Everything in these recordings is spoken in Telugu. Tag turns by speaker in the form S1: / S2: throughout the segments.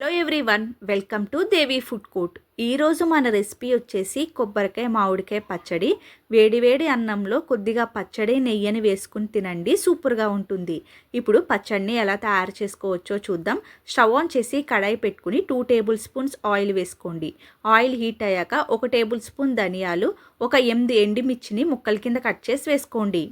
S1: Hello everyone welcome to Devi food court ఈరోజు మన రెసిపీ వచ్చేసి కొబ్బరికాయ మామిడికాయ పచ్చడి. వేడివేడి అన్నంలో కొద్దిగా పచ్చడి నెయ్యని వేసుకుని తినండి సూపర్గా ఉంటుంది. ఇప్పుడు పచ్చడిని ఎలా తయారు చేసుకోవచ్చో చూద్దాం. స్టవ్ ఆన్ చేసి కడాయి పెట్టుకుని టూ టేబుల్ స్పూన్స్ ఆయిల్ వేసుకోండి. ఆయిల్ హీట్ అయ్యాక ఒక టేబుల్ స్పూన్ ధనియాలు ఒక ఎనిమిది ఎండిమిర్చిని ముక్కల కింద కట్ చేసి వేసుకోండి.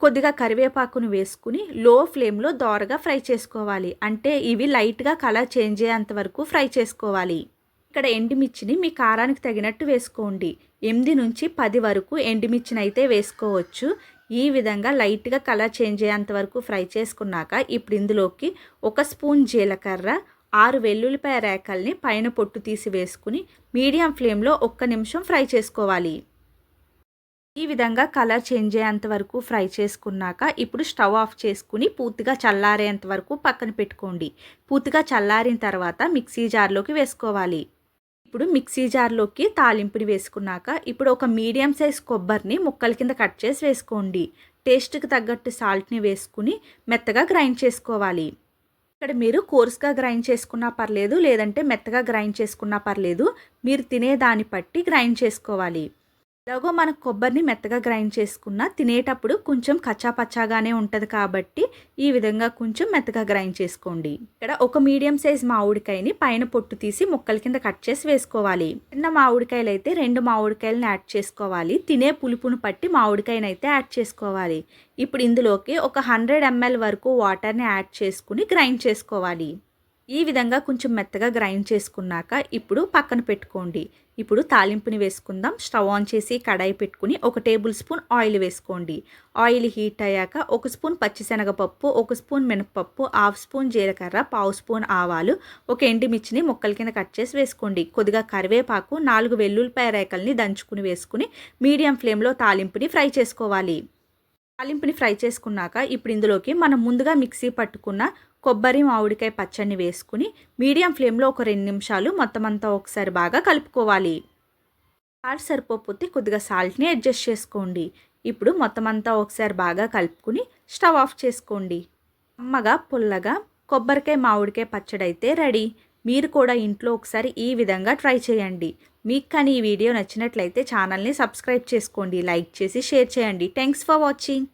S1: కొద్దిగా కరివేపాకును వేసుకుని లో ఫ్లేమ్లో దోరగా ఫ్రై చేసుకోవాలి. అంటే ఇవి లైట్గా కలర్ చేంజ్ అయ్యేంత వరకు ఫ్రై చేసుకోవాలి. ఇక్కడ ఎండుమిర్చిని మీ కారానికి తగినట్టు వేసుకోండి. ఎనిమిది నుంచి పది వరకు ఎండుమిర్చిని అయితే వేసుకోవచ్చు. ఈ విధంగా లైట్గా కలర్ చేంజ్ అయ్యేంత వరకు ఫ్రై చేసుకున్నాక ఇప్పుడు ఇందులోకి ఒక స్పూన్ జీలకర్ర ఆరు వెల్లుల్లిపాయ రేకల్ని పైన పొట్టు తీసి వేసుకుని మీడియం ఫ్లేమ్లో ఒక్క నిమిషం ఫ్రై చేసుకోవాలి. ఈ విధంగా కలర్ చేంజ్ అయ్యేంత వరకు ఫ్రై చేసుకున్నాక ఇప్పుడు స్టవ్ ఆఫ్ చేసుకుని పూర్తిగా చల్లారేంత వరకు పక్కన పెట్టుకోండి. పూర్తిగా చల్లారిన తర్వాత మిక్సీ జార్లోకి వేసుకోవాలి. ఇప్పుడు మిక్సీ జార్లోకి తాలింపుని వేసుకున్నాక ఇప్పుడు ఒక మీడియం సైజ్ కొబ్బరిని ముక్కల కింద కట్ చేసి వేసుకోండి. టేస్ట్కి తగ్గట్టు సాల్ట్ని వేసుకుని మెత్తగా గ్రైండ్ చేసుకోవాలి. ఇక్కడ మీరు కోర్స్గా గ్రైండ్ చేసుకున్నా పర్లేదు లేదంటే మెత్తగా గ్రైండ్ చేసుకున్నా పర్లేదు మీరు తినే దాన్ని బట్టి గ్రైండ్ చేసుకోవాలి. ఎలాగో మన కొబ్బరిని మెత్తగా గ్రైండ్ చేసుకున్న తినేటప్పుడు కొంచెం కచ్చాపచ్చాగానే ఉంటుంది కాబట్టి ఈ విధంగా కొంచెం మెత్తగా గ్రైండ్ చేసుకోండి. ఇక్కడ ఒక మీడియం సైజ్ మామిడికాయని పైన పొట్టు తీసి ముక్కల కింద కట్ చేసి వేసుకోవాలి. చిన్న మామిడికాయలు అయితే రెండు మామిడికాయలను యాడ్ చేసుకోవాలి. తినే పులుపును పట్టి మామిడికాయని అయితే యాడ్ చేసుకోవాలి. ఇప్పుడు ఇందులోకి ఒక హండ్రెడ్ ఎంఎల్ వరకు వాటర్ని యాడ్ చేసుకుని గ్రైండ్ చేసుకోవాలి. ఈ విధంగా కొంచెం మెత్తగా గ్రైండ్ చేసుకున్నాక ఇప్పుడు పక్కన పెట్టుకోండి. ఇప్పుడు తాలింపుని వేసుకుందాం. స్టవ్ ఆన్ చేసి కడాయి పెట్టుకుని ఒక టేబుల్ స్పూన్ ఆయిల్ వేసుకోండి. ఆయిల్ హీట్ అయ్యాక ఒక స్పూన్ పచ్చిశనగపప్పు ఒక స్పూన్ మినపప్పు హాఫ్ స్పూన్ జీలకర్ర పావు స్పూన్ ఆవాలు ఒక ఎండిమిర్చిని ముక్కల కింద కట్ చేసి వేసుకోండి. కొద్దిగా కరివేపాకు నాలుగు వెల్లుల్లిపాయ రేకల్ని దంచుకుని వేసుకుని మీడియం ఫ్లేమ్లో తాలింపుని ఫ్రై చేసుకోవాలి. తాలింపుని ఫ్రై చేసుకున్నాక ఇప్పుడు ఇందులోకి మనం ముందుగా మిక్సీ పట్టుకున్న కొబ్బరి మామిడికాయ పచ్చడిని వేసుకుని మీడియం ఫ్లేమ్లో ఒక రెండు నిమిషాలు మొత్తం అంతా ఒకసారి బాగా కలుపుకోవాలి. సాల్ట్ సరిపోతే కొద్దిగా సాల్ట్ని అడ్జస్ట్ చేసుకోండి. ఇప్పుడు మొత్తం అంతా ఒకసారి బాగా కలుపుకుని స్టవ్ ఆఫ్ చేసుకోండి. అమ్మగా పుల్లగా కొబ్బరికాయ మామిడికాయ పచ్చడి అయితే రెడీ. మీరు కూడా ఇంట్లో ఒకసారి ఈ విధంగా ట్రై చేయండి. మీకు కానీ ఈ వీడియో నచ్చినట్లయితే ఛానల్ని సబ్స్క్రైబ్ చేసుకోండి లైక్ చేసి షేర్ చేయండి. Thanks for watching.